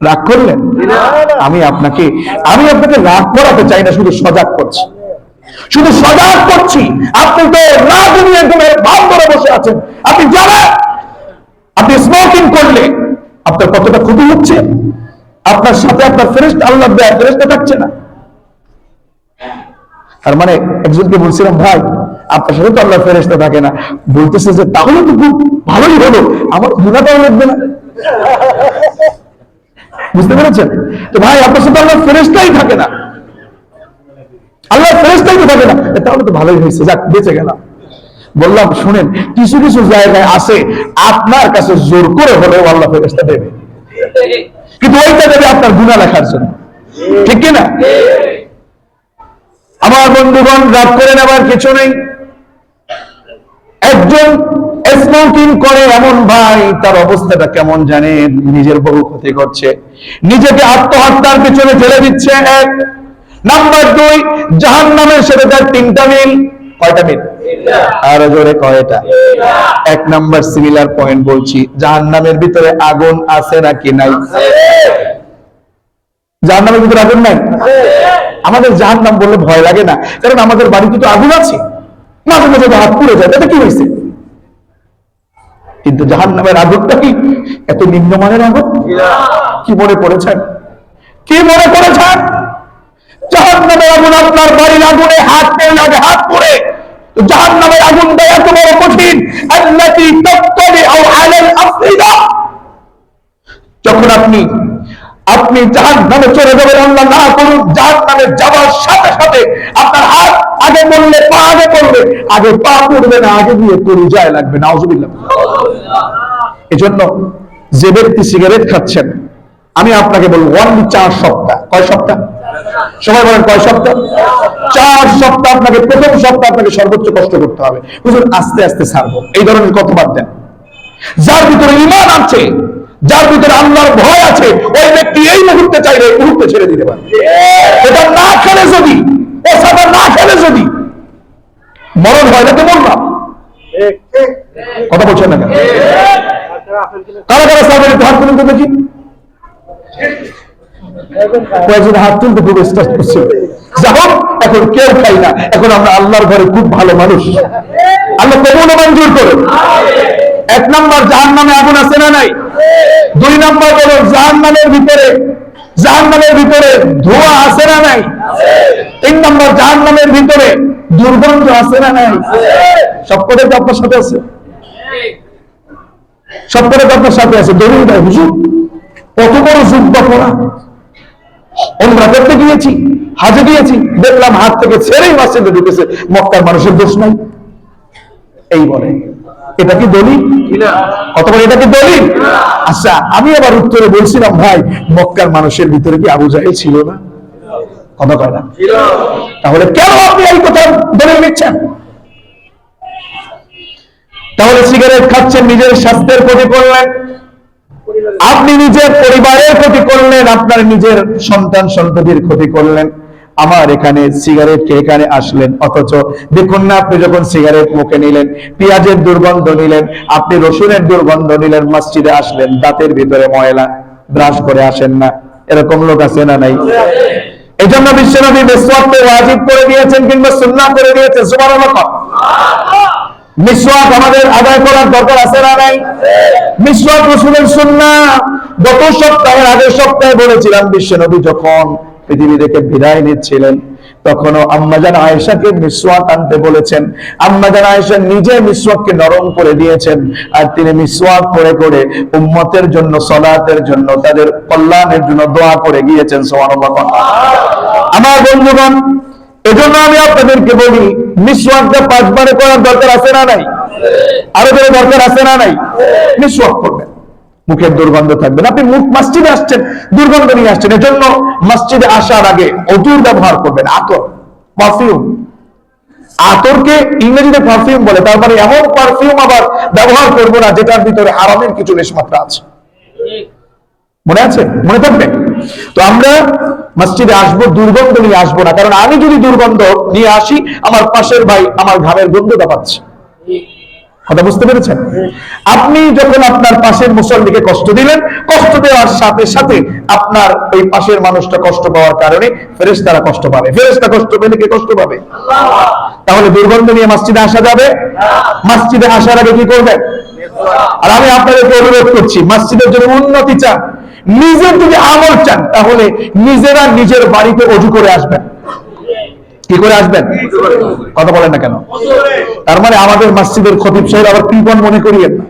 রাগ করলেন? আমি আপনাকে আমি আপনাকে রাগ করাতে চাই না, শুধু সজাগ করছি। শুধু সজাগ করছি। আপনি তো না ঘুমিয়ে ঘুমিয়ে ভাব করে বসে আছেন। আপনি জানেন, আপনি স্মোকিং করলে আপনার কতটা ক্ষতি হচ্ছে? আপনার সাথে আপনার ফেরেস্ট আল্লাহ দেয় ফেরেস্টা থাকছে না। তার মানে একজনকে বলছিলাম, ভাই, আপনার সাথে তো আল্লাহ ফেরেস্তা থাকে না। বলতেছে যে, তাহলে তো খুব ভালোই হলো। আমার গুণাটাও লাগবে না। বুঝতে পেরেছেন? তো ভাই, আপনার সাথে আল্লাহ ফেরেস্তাই থাকে না। আল্লাহ ফেরেস্তাই তো থাকে না। তাহলে তো ভালোই হয়েছে। যাক, বেঁচে গেলাম। বললাম, শুনেন, কিছু কিছু জায়গায় আছে, আপনার কাছে জোর করে হলেও আল্লাহ ফেরেস্তা দেবে। কিন্তু ওইটা দেবে আপনার গুণা লেখার জন্য। ঠিক কিনা? আমার বন্ধুগণ, রাগ করে নেবার কিছু নেই। একজন স্মোকিং করে এমন ভাই তার অবস্থাটা কেমন জানেন? নিজের বহু ক্ষতি করছে। নিজেকে আত্মহত্যার পিছনে ঠেলে দিচ্ছে এক। নাম্বার দুই জাহান নামের সাথে তার তিনটা মিল। কয়টা মিল? আরও জোরে কয়টা? এক নাম্বার সিমিলার পয়েন্ট বলছি। জাহান নামের ভিতরে আগুন আছে নাকি নাই? জাহান নামের ভিতরে আগুন নাই? আমাদের জাহান নাম বললে ভয় লাগে না। কারণ আমাদের বাড়িতে তো আগুন আছে। মাঝে মাঝে হাত পুড়ে যায়। তাতে কি হয়েছে? কিন্তু জাহান নামের আগুনটা কি এত নিম্নমানের আগুন? কি মনে করেছেন? কি মনে করেছেন? জাহান নামের আগুন আপনার বাড়ির আগুনে হাত লাগে হাত পড়ে। জাহান নামের আগুনটা এত বড় কঠিন। যখন আপনি আপনি জাহান নামে চলে যাবেন আল্লাহ না করুন জাহান নামে যাওয়ার সাথে সাথে আপনার হাত আগে পড়লে পা আগে পড়বে আগে পা পড়বে না, আগে দিয়ে তরু যায় লাগবে না অজুবিল্লাহ এজন্য যে ব্যক্তি সিগারেট খাচ্ছেন, আমি আপনাকে বলব অনলি চার সপ্তাহ। কয় সপ্তাহ? সবাই বলেন, কয় সপ্তাহ? চার সপ্তাহ আপনাকে, প্রথম সপ্তাহ আপনাকে সর্বোচ্চ কষ্ট করতে হবে। বুঝুন আস্তে আস্তে ছাড়বো। এই ধরনের কথা দেন। যার ভিতরে ইমান আছে, যার ভিতরে আল্লাহর ভয় আছে, ওই ব্যক্তি এই মুহূর্তে চাইলে এই মুহূর্তে ছেড়ে দিতে পারে এটা না খেলে যদি ও সাদা না খেলে যদি না তো মরলাম কথা বলছেন না কেন? কারা কারা সাবের হাত তুলুন তো দেখি? কয়েকজন হাত তুলতে খুব স্টার্ট করছে। যা হোক, এখন কেউ খাই না। এখন আমরা আল্লাহর ঘরে খুব ভালো মানুষ। আল্লাহ কবুল মঞ্জুর করে এক নম্বর জাহান নামে আগুন আছে না নাই? দুই নম্বর হলো জাহান নামের ভিতরে জাহান নামের ভিতরে ধোঁয়া আছে না নাই? তিন নম্বর জাহান নামের ভিতরে দুর্গন্ধ আছে না নাই? সব করে তো আপনার সাথে আছে? সব করে তো আপনার সাথে আছে? দলিল দেয় হুজুর। কত বড় যুদ্ধ করা। আমরা করতে গিয়েছি হাজে গিয়েছি। দেখলাম হাত থেকে ছেড়েই মাসিদে ঢুকেছে। মক্কার মানুষের দোষ নাই। এই বলে। এটা কি দলিল? কত বলে এটা কি দলিল? আচ্ছা আমি আবার উত্তরে বলছিলাম ভাই মক্কার মানুষের ভিতরে কি আবু জাহেল ছিল না? কথা কয় না? তাহলে কেন আপনি এই কথা দলিল নিচ্ছেন তাহলে সিগারেট খাচ্ছেন নিজের স্বাস্থ্যের ক্ষতি করলেন। আপনি নিজের পরিবারের ক্ষতি করলেন আপনার নিজের সন্তান সন্ততির ক্ষতি করলেন। আমার এখানে সিগারেট কে এখানে আসলেন? অথচ দেখুন না আপনি যখন সিগারেট মুখে নিলেন পেঁয়াজের দুর্গন্ধ নিলেন আপনি রসুনের দুর্গন্ধ নিলেন মসজিদে আসলেন দাঁতের ভিতরে ময়লা ব্রাশ করে আসেন না। এরকম লোক আছে না নাই? এই জন্য বিশ্বনবী মেসওয়াককে ওয়াজিব করে দিয়েছেন কিংবা সুন্নাহ করে দিয়েছেন, সুবহানাল্লাহ। মিসওয়াক আমাদের আদায় করার দরকার আছে না নাই? মিসওয়াক রসুলের সুন্নাহ গত সপ্তাহের আগের সপ্তাহে বলেছিলাম, বিশ্বনবী যখন পৃথিবী থেকে বিদায় নিচ্ছিলেন তখনও আম্মাজান আয়েশাকে মিসওয়াক আনতে বলেছেন। আম্মাজান আয়েশা নিজে মিসওয়াককে নরম করে দিয়েছেন আর তিনি মিসওয়াক করে করে উম্মতের জন্য, সলাতের জন্য, তাদের কল্যাণের জন্য দোয়া করে গিয়েছেন, সুবহানাল্লাহ। আমার বন্ধুগণ, এজন্য আমি আপনাদেরকে বলি মিসওয়াকটা পাঁচবারে করার দরকার আছে না নাই? আরও দরকার আছে না নাই? মিসওয়াক করবেন। মুখের দুর্গন্ধ থাকবে আপনি মুখ মসজিদে আসছেন, দুর্গন্ধ নিয়ে আসছেন, এজন্য মসজিদে আসার আগে অজুর ব্যবহার করবেন, আতর পারফিউম আতরকে ইংরেজিতে পারফিউম বলে, তার মানে এমন পারফিউম আবার ব্যবহার করব না, যেটার ভিতরে আরামের কিছু লেশমাত্রা আছে। মনে আছে? মনে থাকবে? তো আমরা মসজিদে আসব, দুর্গন্ধ নিয়ে আসব না, কারণ আমি যদি দুর্গন্ধ নিয়ে আসি, আমার পাশের ভাই আমার ঘামের গন্ধটা পাচ্ছে। কথা বুঝতে পেরেছেন? আপনি যখন আপনার পাশের মুসল্লিকে কষ্ট দিলেন, কষ্ট দেওয়ার সাথে সাথে আপনার ওই পাশের মানুষটা কষ্ট পাওয়ার কারণে ফেরেশতারা কষ্ট পাবে। ফেরেশতা কষ্ট পেলে কে কষ্ট পাবে? তাহলে দুর্গন্ধ নিয়ে মসজিদে আসা যাবে? মসজিদে আসার আগে কি করবেন? আর আমি আপনাদেরকে অনুরোধ করছি, মসজিদের জন্য উন্নতি চান। নিজের যদি আমল চান, তাহলে নিজেরা নিজের বাড়িতে অজু করে আসবেন। কি করে আসবেন? কথা বলেন না কেন? তার মানে আমাদের মসজিদের খতিব সাহেব আবার কৃপন মনে করিয়েন না।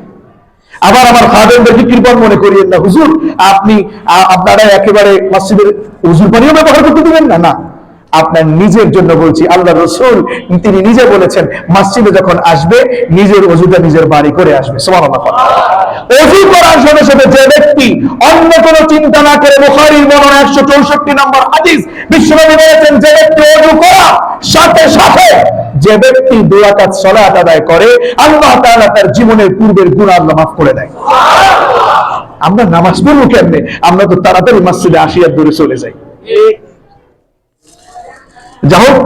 আবার আমার খাদেমদেরকে কৃপন মনে করিয়েন না। হুজুর, আপনি আপনারা একেবারে মসজিদের হুজুর পানিও ব্যবহার করতে দিবেন না? না। আপনার নিজের জন্য বলছি, আল্লাহ রসুল তিনি নিজে বলেছেন, মসজিদে যখন আসবে, নিজের অজুটা নিজের বাড়ি করে আসবে। অজু করার সাথে সাথে যে ব্যক্তি অন্য কোনো চিন্তা না করে বুখারীর বর্ণনা একশো চৌষট্টি নম্বর হাদিস বিশ্বনবী বলেছেন, যে ব্যক্তি অজু করা সাথে সাথে যে ব্যক্তি দুই রাকাত সালাত আদায় করে, আল্লাহ তাআলা তার জীবনের পূর্বের গুনাহ আল্লাহ মাফ করে দেয়। আমরা নামাজ পড়ব কেমনে? আমরা তো তাড়াতাড়ি মসজিদে আসিয়া দূরে চলে যাই। যা হোক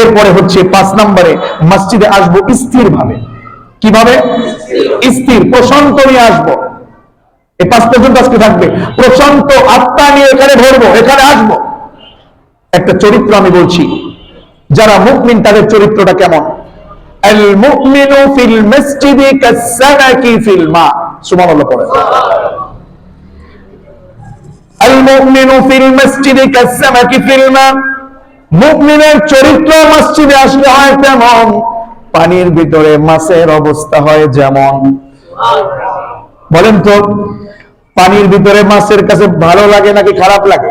এরপরে হচ্ছে পাঁচ নম্বরে মসজিদে আসব স্থির ভাবে কীভাবে? স্থির, প্রশান্ত নিয়ে আসব। এই পাঁচ পর্যন্ত আজকে থাকবে। প্রশান্ত আত্মা নিয়ে এখানে ধরবো, এখানে আসব। একটা চরিত্র আমি বলছি, যারা মুকমিন তাদের চরিত্রটা কেমন? মা সুবহানাল্লাহ পড়ে আল মুমিনু ফিল মসজিদি কাসসানাকি ফিল মা মুমিনের চরিত্র মসজিদে আসলে হয় তেমন। পানির ভিতরে মাছের অবস্থা হয় যেমন। বলেন তো, পানির ভিতরে মাছের কাছে ভালো লাগে নাকি খারাপ লাগে?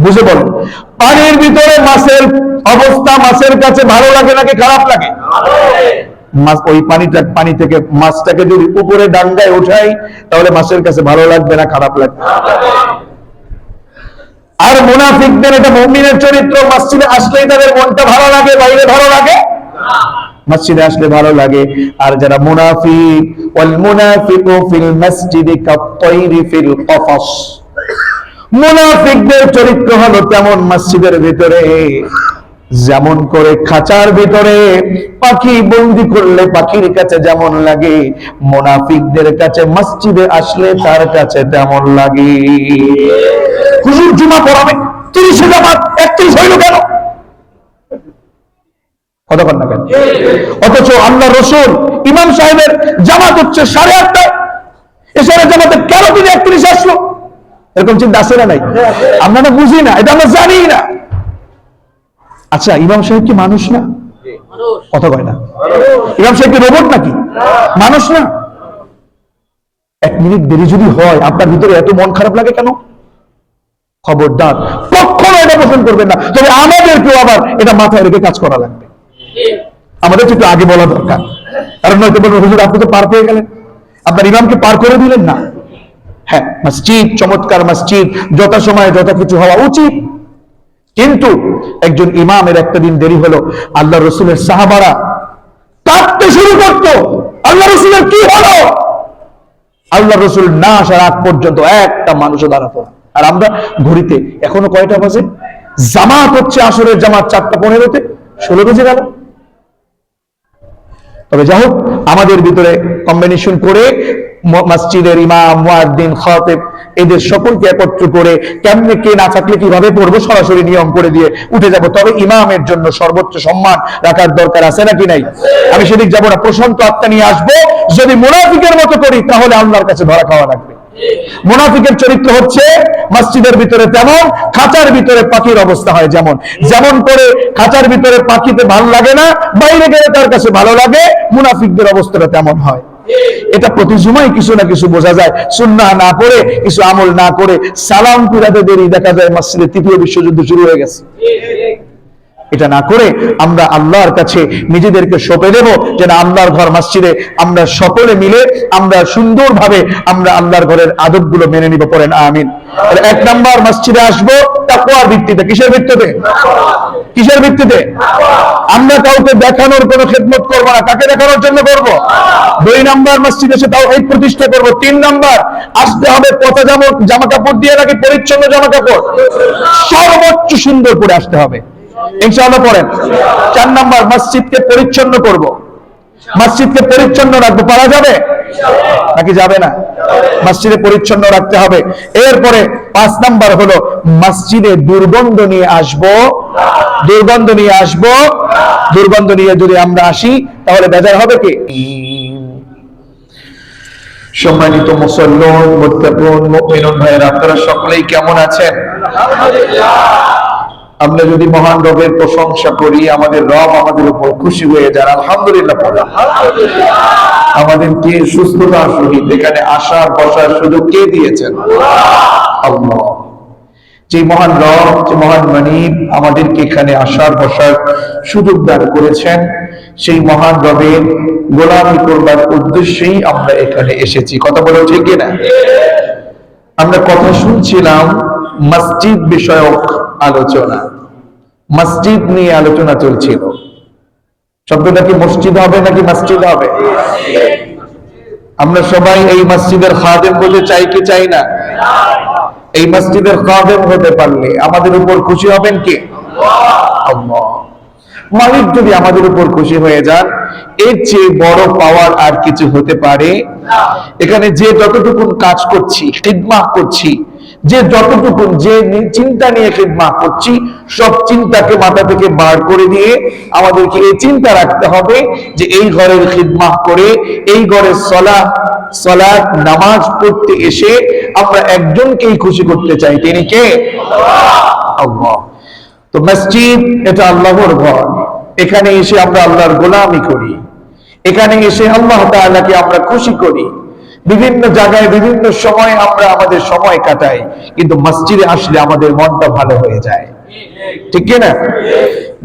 বুঝে বলুন। পানির ভিতরে মাছের অবস্থা মাছের কাছে ভালো লাগে নাকি খারাপ লাগে? ওই পানিটা, পানি থেকে মাছটাকে যদি উপরে ডাঙ্গায় উঠাই তাহলে মাছের কাছে ভালো লাগবে না খারাপ লাগবে? আর মুনাফিকদের এটা মমিনের চরিত্র, মসজিদে আসলেই তাদের মনটা ভালো লাগে, বাইরে ভালো লাগে? মসজিদে আসলে ভালো লাগে। আর যারা মুনাফিক, ওয়াল মুনাফিকু ফিল মসজিদি কাত-তাইরি ফিল কফস। মুনাফিকদের চরিত্র হলো তেমন মসজিদের ভিতরে? যেমন করে খাঁচার ভিতরে পাখি বন্দি করলে পাখির কাছে যেমন লাগে, মুনাফিকদের কাছে মসজিদে আসলে তার কাছে তেমন লাগে। হুজুর জুমা পড়াবে, তিরিশে জামাত, একত্রিশ হইল কেন? কন না কেন? অথচ আল্লাহ রসুল ইমাম সাহেবের জামাত হচ্ছে সাড়ে আটটায় এসারে জামাতে কেন তিনি একত্রিশ আসলো? এরকম চিন্তা আসে না নাই? আমরা বুঝি না, এটা আমরা জানি না। আচ্ছা ইমাম সাহেব কি মানুষ না? কথা কয় না। ইমাম সাহেব কি রোবট নাকি? মানুষ না? এক মিনিট দেরি যদি হয়, আপনার ভিতরে এত মন খারাপ লাগে কেন? খবরদার, কখনো এটা পোষণ করবেন না। তবে আমাদেরকেও আবার এটা মাথায় রেখে কাজ করা লাগবে। আমাদের একটু আগে বলা দরকার। কারণ নয়তো বলব হুজুর, আপনি তো পার পেয়ে গেলেন। আপনার ইমামকে পার করে দিলেন না? হ্যাঁ মসজিদ, চমৎকার মসজিদ যথা সময়ে যথা কিছু হওয়া উচিত। কিন্তু একজন ইমামের একটা দিন দেরি হলো আল্লাহ রসুলের সাহাবারা কাঁদতে শুরু করতো আল্লাহ রসুলের কি হলো? আল্লাহ রসুল না আসার আগ পর্যন্ত একটা মানুষও দাঁড়াতো আর আমরা ঘড়িতে, এখনও কয়টা বাজে? জামাত হচ্ছে আসরের জামাত চারটা পনেরোতে, ষোলো বেজে গেল। তবে যাই হোক, আমাদের ভিতরে কম্বিনেশন করে মসজিদের ইমাম মুয়াদ্দিন খাতিব এদের সকলকে একত্র করে কেমনে কে না থাকলে কীভাবে পড়ব সরাসরি নিয়ম করে দিয়ে উঠে যাব। তবে ইমামের জন্য সর্বোচ্চ সম্মান রাখার দরকার আছে নাকি নাই? আমি সেদিক যাব না। প্রশান্ত আত্মা নিয়ে আসব। যদি মুনাফিকের মতো করি, তাহলে আল্লাহর কাছে ধরা খাওয়া লাগবে। মুনাফিকের চরিত্র হচ্ছে, মসজিদের ভিতরে তেমন, খাঁচার ভিতরে পাখির অবস্থা হয় যেমন। যেমন করে খাঁচার ভিতরে পাখিতে ভালো লাগে না, বাইরে গেলে তার কাছে ভালো লাগে, মুনাফিকদের অবস্থাটা তেমন হয়। এটা প্রতি সময় কিছু না কিছু বোঝা যায়। সুন্না না পড়ে, কিছু আমল না করে, সালাম পিরাতে দেরি দেখা যায় মসজিদে তৃতীয় বিশ্বযুদ্ধ শুরু হয়ে গেছে। এটা না করে আমরা আল্লাহর কাছে নিজেদেরকে সঁপে দেব, যেন আল্লাহর ঘর মসজিদে আমরা সকলে মিলে, আমরা সুন্দরভাবে আমরা আল্লাহর ঘরের আদবগুলো মেনে নিব পড়েন, আমিন। এক নাম্বার মসজিদে আসব তাকুয়ার ভিত্তিতে। কিসের ভিত্তিতে? কিসের ভিত্তিতে? আমরা কাউকে দেখানোর কোনো খেদমত করব না। কাকে দেখানোর জন্য করব? দুই নাম্বার মসজিদে এসে তাও এই প্রতিষ্ঠা করব। তিন নাম্বার, আসতে হবে পচা জামা জামা কাপড় দিয়ে নাকি পরিচ্ছন্ন জামা কাপড়? সর্বোচ্চ সুন্দর করে আসতে হবে। ইনশাআল্লাহ পড়েন। চার নাম্বার, মসজিদকে পরিচ্ছন্ন করব। মসজিদকে পরিচ্ছন্ন রাখব। পারা যাবে? নাকি যাবে না? মসজিদে পরিচ্ছন্ন রাখতে হবে। এরপরে পাঁচ নাম্বার হলো মসজিদে দুর্গন্ধ নিয়ে আসব। দুর্গন্ধ নিয়ে আসব। দুর্গন্ধ নিয়ে যদি আমরা আসি, তাহলে বেজার হবে কি? সম্মানিত মুসল্লন, মুত্তাকুন, মুমিনুন ভাইয়েরা, আপনারা সকলেই কেমন আছেন? আমরা যদি মহান রবের প্রশংসা করি, আমাদের রব আমাদের উপর খুশি হয়ে যান, আলহামদুলিল্লাহ আমাদেরকে সুস্থতা সহিত এখানে আসার, বসার সুযোগ কে দিয়েছেন? আল্লাহ। যে মহান রব, যে মহান মানিব আমাদেরকে এখানে আসার, বসার সুযোগ দান করেছেন। সেই মহান রবের গোলামি করবার উদ্দেশ্যেই আমরা এখানে এসেছি। কথা বলে ঠিক না আমরা কথা শুনছিলাম মসজিদ বিষয়ক আলোচনা। মসজিদ নিয়ে আলোচনা চলছিল। শব্দটা কি মসজিদ হবে নাকি মসজিদ হবে? আমরা সবাই এই মসজিদের খাদেম বলে চাই কি চাই না? এই মসজিদের খাদেম হতে পারলে আমাদের উপর খুশি হবেন কি? মালিক যদি আমাদের উপর খুশি হয়ে যান, এর চেয়ে বড় পাওয়ার আর কিছু হতে পারে? এখানে যে যতটুকুন কাজ করছি খিদমা করছি যে যতটুকু যে চিন্তা নিয়ে খিদমা করছি, সব চিন্তাকে মাথা থেকে বার করে দিয়ে আমাদেরকে এই চিন্তা রাখতে হবে যে এই ঘরের খিদমা করে, এই ঘরের সলা নামাজ পড়তে এসে আমরা একজনকেই খুশি করতে চাই। তিনি কে? তো মসজিদ, এটা আল্লাহর ঘর। এখানে এসে আমরা আল্লাহর গোলামি করি। এখানে এসে আল্লাহ তাআলাকে আমরা খুশি করি। বিভিন্ন জায়গায়, বিভিন্ন সময় আমরা আমাদের সময় কাটাই, কিন্তু মসজিদে আসলে আমাদের মনটা ভালো হয়ে যায়। ঠিক না?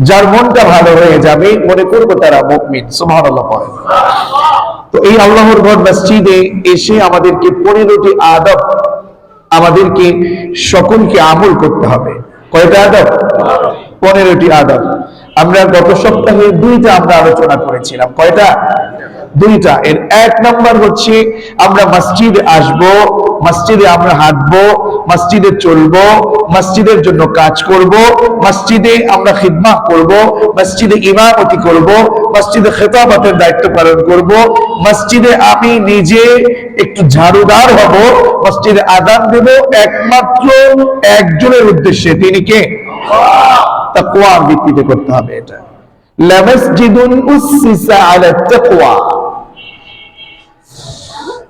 যার মনটা ভালো হয়ে যাবে, মনে করব তারা মুকমিন সুবহানাল্লাহ পড়ে। তো এই আল্লাহর ঘর মসজিদে এসে আমাদেরকে পনেরোটি আদব আমাদেরকে সকলকে আমল করতে হবে। কয়টা আদব? পনেরোটি আদব। আমরা গত সপ্তাহে দুইটা আমরা আলোচনা করেছিলাম। কয়টা? দুইটা। এর এক নম্বর হচ্ছে, আমরা মসজিদে আসব, মসজিদে আমরা হাঁটবো, মসজিদে চলবো, মসজিদের জন্য কাজ করব, মসজিদে আমরা খিদমা করব, মসজিদে ইমামতি করব, মসজিদে খেতাবাতের দায়িত্ব পালন করব, মসজিদে আমি নিজে একটু ঝাড়ুদার হব, মসজিদে আদান দেব, একমাত্র একজনের উদ্দেশ্যে। তিনি কে? তাকওয়ার ভিত্তিতে করতে হবে এটা। লামাসজিদুন উসসিসা আলা তাকওয়া।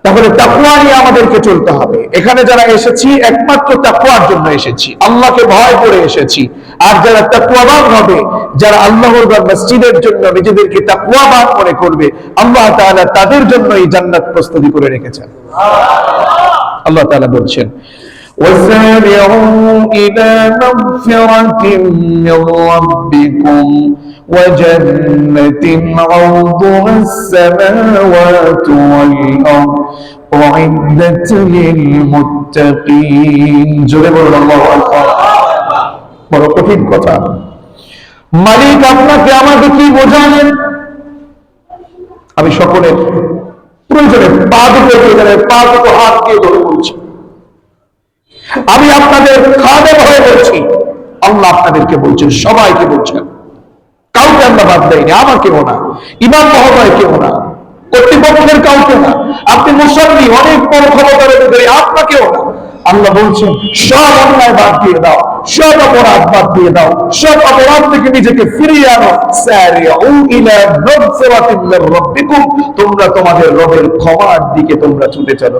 তাহলে তাকুয়া নিয়ে আমাদেরকে চলতে হবে। এখানে যারা এসেছি, একমাত্র তাকুয়ার জন্য এসেছি। আল্লাহকে ভয় করে এসেছি। আর যারা তাকুয়াবান হবে, যারা আল্লাহর বা মসজিদের জন্য নিজেদেরকে তাকুয়াবান মনে করবে, আল্লাহ তাআলা তাদের জন্য এই জান্নাত প্রস্তুতি করে রেখেছেন। আল্লাহ তাআলা বলছেন وسارعوا إلى مغفرة من ربكم وجنة عرضها السماوات والأرض أعدت للمتقين جرب الله أكبر বড় কঠিন কথা মালিক আপনাকে আমাকে কি বোঝালেন আমি সকলের প্রয়োজনে পা দুটো এখানে পা দুটো হাত দিয়ে ধরে বলছি আমি আপনাদের খাদেম হয়ে বলছি। আল্লাহ আপনাদেরকে বলছেন, সবাইকে বলছেন। কাউকে আমরা বাদ দেয়নি আমাকেও না। ইমাম মহোদয়কেও না। কর্তৃপক্ষের কাউকে না। আপনি মুসল্লি, অনেক বড় ক্ষমতার অধিকারী, আপনাকেও না। আল্লাহ বলছেন, সব অন্যায় বাদ দিয়ে দাও, সব অপরাধ বাদ দিয়ে দাও, সব অপরাধ থেকে নিজেকে ফিরিয়ে আনো। তোমরা তোমাদের রবের ক্ষমার দিকে তোমরা ছুটে চলো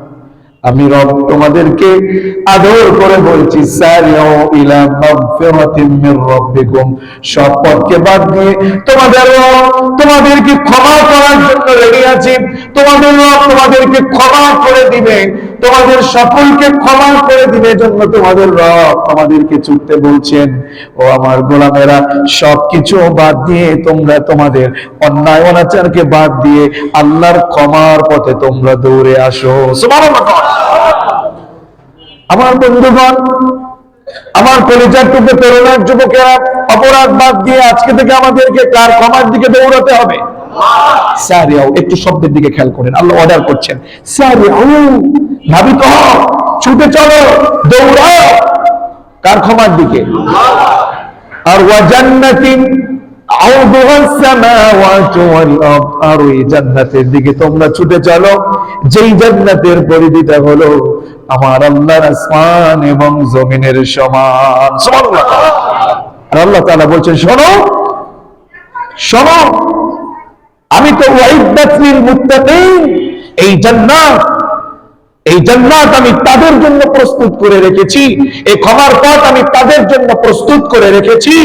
আমি রব তোমাদেরকে আদর করে বলছি সব পথকে বাদ দিয়ে তোমাদের তোমাদেরকে ক্ষমা করার জন্য রেডি আছি। তোমাদের রব তোমাদেরকে ক্ষমা করে দিবে তোমাদের সকলকে ক্ষমা করে দিবে জন্য তোমাদের রব তোমাদেরকে ছুটতে বলছেন, ও আমার গোলামেরা, সবকিছু বাদ দিয়ে তোমরা তোমাদের অন্যায় অনাচারকে বাদ দিয়ে আল্লাহর ক্ষমার পথে তোমরা দৌড়ে আসো। আমার বন্ধুগণ, আমার কলিজার টুকু তরুণার যুবকেরা, অপরাধ বাদ দিয়ে আজকে থেকে আমাদেরকে কার ক্ষমার দিকে দৌড়াতে হবে। সারিয়াও একটু শব্দের দিকে খেয়াল করেন। আল্লাহ অর্ডার করছেন। সারিয়াও ছুটে চলো, দৌড়াও। কার ক্ষমার দিকে? আর জান্নাতের দিকে তোমরা ছুটে চলো। যেই জান্নাতের পরিধিটা হলো আমার আল্লাহর আসমান এবং জমিনের সমান। আর আল্লাহ তাআলা বলছেন, শোনো শোনো আমি তো এই জান্নাত এই জান্নাত আমি তাদের জন্য প্রস্তুত করে রেখেছি। এই ক্ষমার পথ আমি তাদের জন্য প্রস্তুত করে রেখেছি।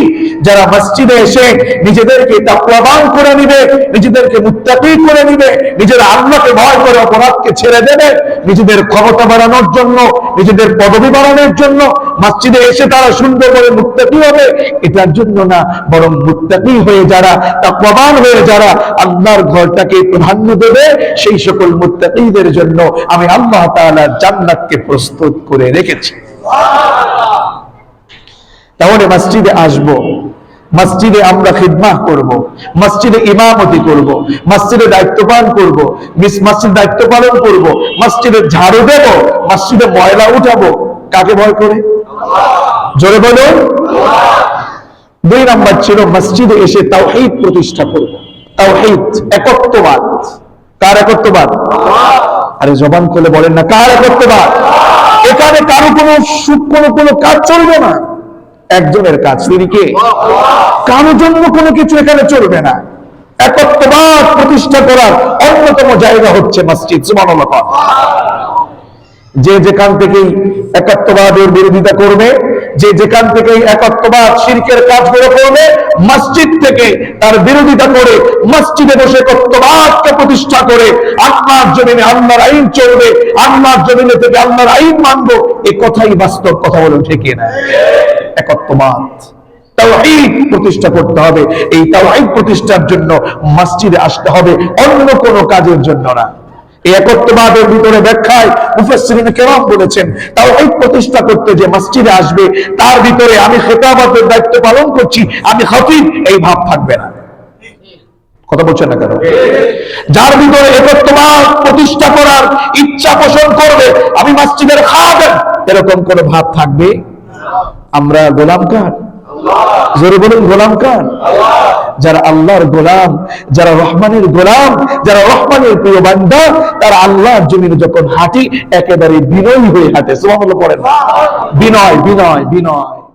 যারা মসজিদে এসে নিজেদেরকে তাকওয়াবান করে নিবে, নিজেদেরকে মুত্তাকি করে নিবে, নিজের আল্লাহকে ভয় করে অপরাধকে ছেড়ে দেবে, নিজেদের ক্ষমতা বাড়ানোর জন্য, নিজেদের পদবি বাড়ানোর জন্য মসজিদে এসে তারা সুন্দর করে মুত্তাকি হবে, এটার জন্য না, বরং মুত্তাকি হয়ে যারা, তাকওয়াবান হয়ে যারা আল্লাহর ঘরটাকে প্রাধান্য দেবে, সেই সকল মুত্তাকিদের জন্য আমি আল্লাহ তাআলা জান্নাতকে প্রস্তুত করে রেখেছি। তাহলে মসজিদে আসব, মসজিদে আমরা খিদমাহ করব, মসজিদে ইমামতি করব, মসজিদে দায়িত্ব পালন করব, মিস- মসজিদ দায়িত্ব পালন করব, মসজিদে ঝাড়ু দেব, মসজিদে ময়লা উঠাবো, কাকে ভয় করে? জোরে বলো দুই নাম্বার ছিল মসজিদে এসে তাওহীদ প্রতিষ্ঠা করব। তাওহীদ, একত্ববাদ। কার একত্ববাদ? আরে জবান খুলে বলেন না, কার একত্ববাদ? এখানে কারও কোনো সুখ, কোনো কোনো কাজ চলবে না। একজনের কাজ, তিনি কে? কারও জন্য কোনো কিছু এখানে চলবে না। একত্ববাদ প্রতিষ্ঠা করার অন্যতম জায়গা হচ্ছে মসজিদ, সুবহানাল্লাহ। যে যেখান থেকেই একাত্মবাদের বিরোধিতা করবে, যে যেখান থেকেই একাত্মবাদ শিরকের কাজগুলো করবে, মসজিদ থেকে তার বিরোধিতা করে মসজিদে বসে একাত্মবাদকে প্রতিষ্ঠা করে আল্লাহর জমিনে আল্লাহর আইন চলবে, আল্লাহর জমিনে থেকে আল্লাহর আইন মানবো, এ কথাই বাস্তব কথা বলে ঠিক না একত্ববাদ। প্রতিষ্ঠা করতে হবে। এই তাওহীদ প্রতিষ্ঠার জন্য মসজিদে আসতে হবে, অন্য কোনো কাজের জন্য না। একত্ববাদের ভিতরে ব্যাখ্যায় মুফাসসিরিন কেরাম বলেছেন তাও এই প্রতিষ্ঠা করতে যে আসবে, তার ভিতরে আমি দায়িত্ব পালন করছি, আমি এই ভাব থাকবে না। কথা বলছেন না কেন? যার ভিতরে একত্ববাদ প্রতিষ্ঠা করার ইচ্ছা পোষণ করবে, আমি মসজিদের খাবেন এরকম কোন ভাব থাকবে? আমরা গোলাম কার? জোরে বলুন, গোলাম কার? যারা আল্লাহর গোলাম, যারা রহমানের গোলাম, যারা রহমানের প্রিয় বান্দা, তারা আল্লাহর জমির যখন হাঁটি, একেবারে বিনয় হয়ে হাঁটে। সোহামল পড়ে না? বিনয় বিনয় বিনয়।